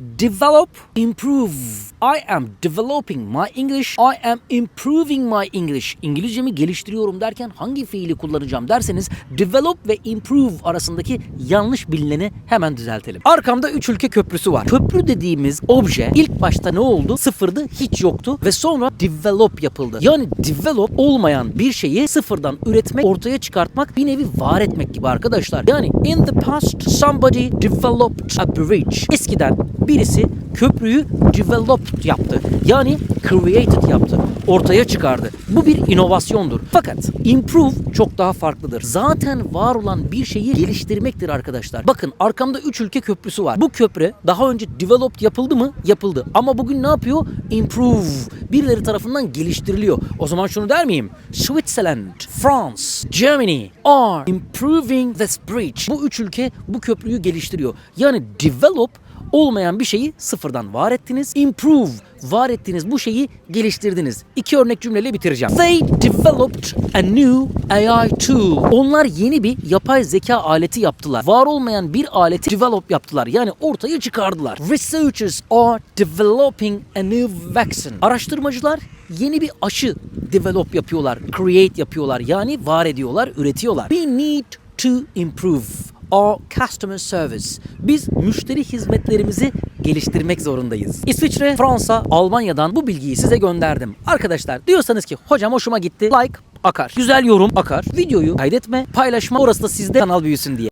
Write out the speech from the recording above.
develop, improve. I am developing my English. I am improving my English. İngilizcemi geliştiriyorum derken hangi fiili kullanacağım derseniz develop ve improve arasındaki yanlış bilineni hemen düzeltelim. Arkamda 3 ülke köprüsü var. Köprü dediğimiz obje ilk başta ne oldu? Sıfırdı, hiç yoktu ve sonra develop yapıldı. Yani develop olmayan bir şeyi sıfırdan üretmek, ortaya çıkartmak, bir nevi var etmek gibi arkadaşlar. Yani in the past somebody developed a bridge. Eskiden birisi köprüyü developed yaptı. Yani created yaptı. Ortaya çıkardı. Bu bir inovasyondur. Fakat improve çok daha farklıdır. Zaten var olan bir şeyi geliştirmektir arkadaşlar. Bakın arkamda 3 ülke köprüsü var. Bu köprü daha önce developed yapıldı mı? Yapıldı. Ama bugün ne yapıyor? Improve. Birileri tarafından geliştiriliyor. O zaman şunu der miyim? Switzerland, France, Germany are improving this bridge. Bu üç ülke bu köprüyü geliştiriyor. Yani develop olmayan bir şeyi sıfırdan var ettiniz. Improve var ettiğiniz bu şeyi geliştirdiniz. İki örnek cümleyle bitireceğim. They developed a new AI tool. Onlar yeni bir yapay zeka aleti yaptılar. Var olmayan bir aleti develop yaptılar. Yani ortaya çıkardılar. Researchers are developing a new vaccine. Araştırmacılar yeni bir aşı develop yapıyorlar. Create yapıyorlar. Yani var ediyorlar, üretiyorlar. We need to improve our customer service. Biz müşteri hizmetlerimizi geliştirmek zorundayız. İsviçre, Fransa, Almanya'dan bu bilgiyi size gönderdim. Arkadaşlar diyorsanız ki hocam hoşuma gitti. Like akar. Güzel yorum akar. Videoyu kaydetme, paylaşma. Orası da sizde kanal büyüsün diye.